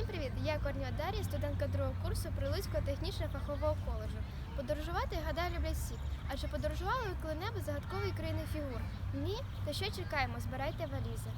Всім привіт! Я Корнія Дар'я, студентка другого курсу Прилуцького технічного фахового коледжу. Подорожувати, гадаю, люблять всі. Адже подорожували ви коли-небудь загадкової країни фігур? Ні? То що чекаємо? Збирайте валізи.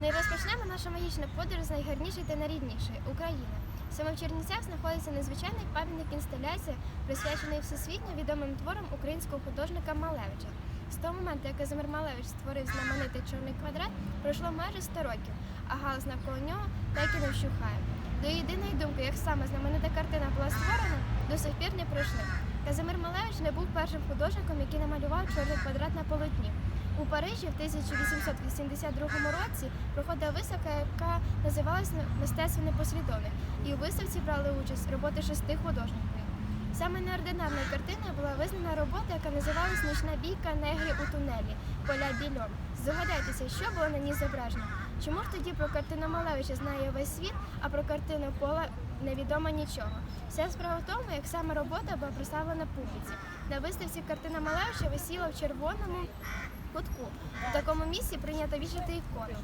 Не розпочнемо нашу магічну подорож з найгарнішої та найріднішої України. Саме в Чернівцях знаходиться незвичайний пам'ятник інсталяція, присвячений всесвітньо відомим творам українського художника Малевича. З того моменту, як Казимир Малевич створив знаменитий чорний квадрат, пройшло майже 100 років, а галас навколо нього так і не вщухає. До єдиної думки, як саме знаменита картина була створена, до сих пір не пройшли. Казимир Малевич не був першим художником, який намалював чорний квадрат на полотні. У Парижі в 1882 році проходила виставка, яка називалась Мистецтво непослідовне, і у виставці брали участь роботи шести художників. Саме неординарною картиною була визнана робота, яка називалась Нічна бійка негрів у тунелі Поля Більом. Здогадайтеся, що було на ній зображено. Чому ж тоді про картину Малевича знає весь світ, а про картину Пола невідомо нічого? Вся справа в тому, як саме робота була представлена публіці. На виставці картина Малевича висіла в червоному кутку. В такому місці прийнято вішати ікону.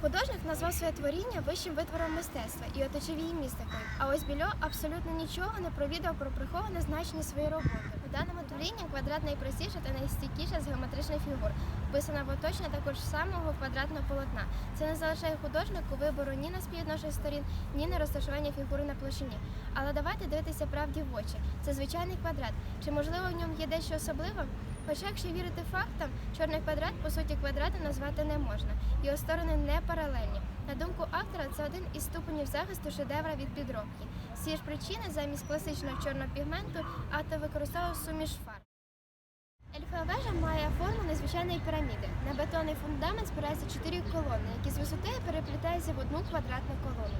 Художник назвав своє творіння вищим витвором мистецтва і оточив її містикою. А ось Більо абсолютно нічого не провідав про приховане значення своєї роботи. У даному творінні квадрат найпростіша та найстійкіша з геометричних фігур, вписана в оточення також самого квадратного полотна. Це не залишає художнику вибору ні на співвідношення сторін, ні на розташування фігури на площині. Але давайте дивитися правді в очі. Це звичайний квадрат. Чи можливо в ньому є дещо особливе? Хоча, якщо вірити фактам, чорний квадрат по суті квадратом назвати не можна. Його сторони не паралельні. На думку автора, це один із ступенів захисту шедевра від підробки. Цієї ж причини замість класичного чорного пігменту автор використовував суміш фарб. Ельфова вежа має форму незвичайної піраміди. На бетонний фундамент спираються чотири колони, які з висоти переплітаються в одну квадратну колону.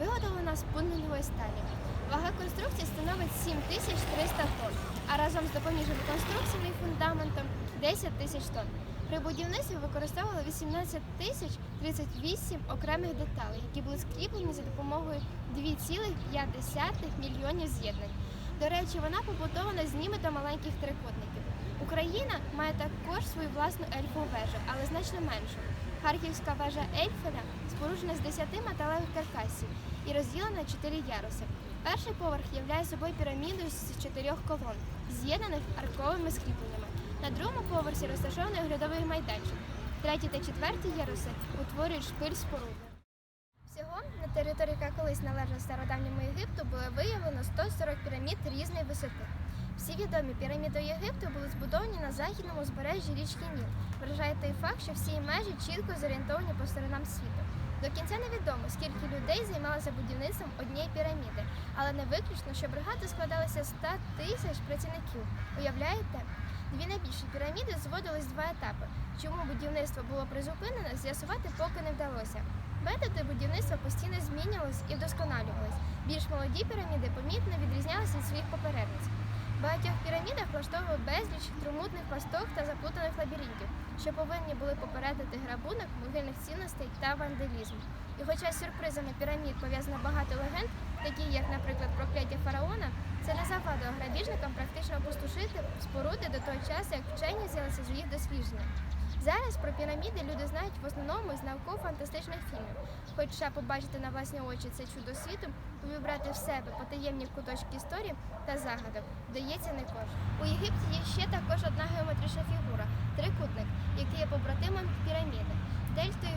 Виготовлена з пунктової сталі. Вага конструкції становить 7300 тонн, а разом з допоміжними конструкціями і фундаментом 10 тисяч тонн. При будівництві використовували 18 тисяч 38 окремих деталей, які були скріплені за допомогою 2,5 мільйонів з'єднань. До речі, вона побудована з німито маленьких трикутників. Україна має також свою власну ельфову вежу, але значно меншу. Харківська вежа Ейфеля споруджена з 10 металевих каркасів і розділена на 4 яруси. Перший поверх являє собою піраміду з чотирьох колон, з'єднаних арковими скріпленнями. На другому поверсі розташований оглядовий майданчик. Третій та четвертій яруси утворюють шпиль споруди. Всього на території, яка колись належала стародавньому Єгипту, було виявлено 140 пірамід різної висоти. Всі відомі піраміди Єгипту були збудовані на західному узбережжі річки Ніл. Вражає той факт, що всі межі чітко зорієнтовані по сторонам світу. До кінця невідомо, скільки людей займалося будівництвом однієї піраміди, але не виключно, що бригади складалися з 100 тисяч працівників. Уявляєте? Дві найбільші піраміди зводились два етапи. Чому будівництво було призупинено, з'ясувати поки не вдалося. Методи будівництва постійно змінювались і вдосконалювались. Більш молоді піраміди помітно відрізнялися від своїх попередниць. Багатьох пірамідах влаштовували безліч трумутних пасток та заплутаних лабіринтів, що повинні були попередити грабунок могильних цінностей та вандалізм. І хоча з сюрпризами пірамід пов'язано багато легенд, такі як, наприклад, прокляття фараона, це не завадило грабіжникам практично опустошити споруди до того часу, як вчені взялися за їх дослідження. Зараз про піраміди люди знають в основному з науково-фантастичних фільмів. Хоча побачити на власні очі це чудо світу, вибрати в себе потаємні куточки історії та загадок вдається не кожен. У Єгипті є ще також одна геометрична фігура трикутник, який є побратимом піраміди. Дельтою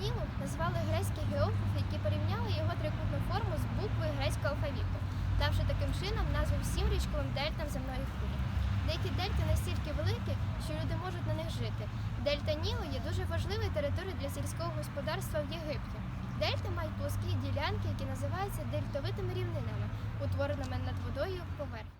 Нілу назвали грецькі географи, які порівняли його трикутну форму з буквою грецького алфавіту, давши таким чином назву всім річковим дельтам земної кулі. Деякі дельти настільки великі, що люди можуть на них жити. Дельта Нілу є дуже важливою територією для сільського господарства в Єгипті. Дельти мають плоскі ділянки, які називаються дельтовитими рівнинами, утвореними над водою поверхні.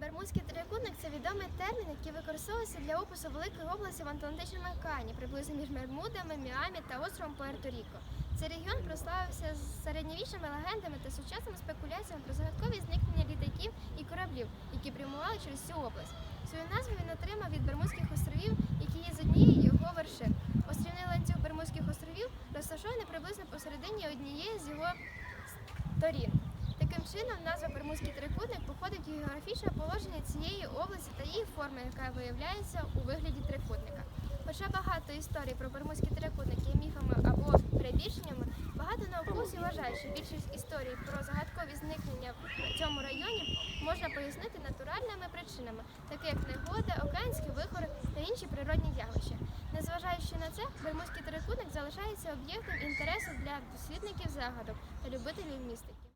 Бермудський трикутник це відомий термін, який використовується для опису великої області в Атлантичному океані, приблизно між Бермудами, Міамі та островом Пуерто-Ріко. Цей регіон прославився середньовічними легендами та сучасними спекуляціями про загадкові зникнення літаків і кораблів, які прямували через цю область. Свою назву він отримав від Бермудських островів, які є з однієї його вершин. Острівний ланцюг Бермудських островів розташований приблизно посередині однієї з його сторін. Таким чином, назва Бермудський трикутник походить від географічного положення цієї області та її форми, яка виявляється у вигляді трикутника. Хоча багато історій про Бермудський трикутник є міфами або вважаю, що більшість історій про загадкові зникнення в цьому районі можна пояснити натуральними причинами, такі як негода, океанські вихори та інші природні явища. Незважаючи на це, Бермудський трикутник залишається об'єктом інтересу для дослідників загадок та любителів містики.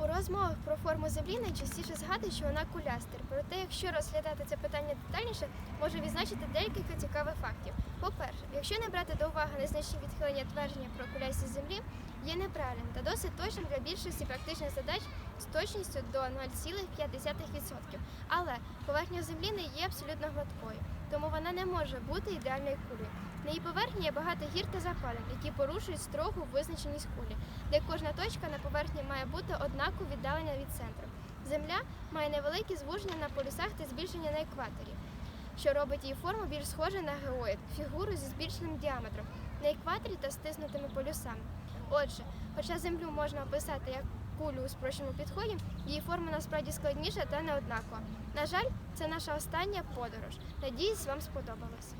У розмовах про форму землі найчастіше згадують, що вона кулястер. Проте, якщо розглядати це питання детальніше, можу відзначити декілька цікавих фактів. По-перше, якщо не брати до уваги незначні відхилення твердження про кулястість землі, є неправильним та досить точним для більшості практичних задач з точністю до 0,5%. Але поверхня землі не є абсолютно гладкою, тому вона не може бути ідеальною кулею. На її поверхні є багато гір та запалень, які порушують строгу визначеність кулі, де кожна точка на поверхні має бути однаково віддалена від центру. Земля має невеликі звуження на полюсах та збільшення на екваторі, що робить її форму більш схожою на геоїд, фігуру зі збільшеним діаметром на екваторі та стиснутими полюсами. Отже, хоча землю можна описати як кулю у спрощеному підході, її форма насправді складніша та неоднакова. На жаль, це наша остання подорож. Надіюсь, вам сподобалось.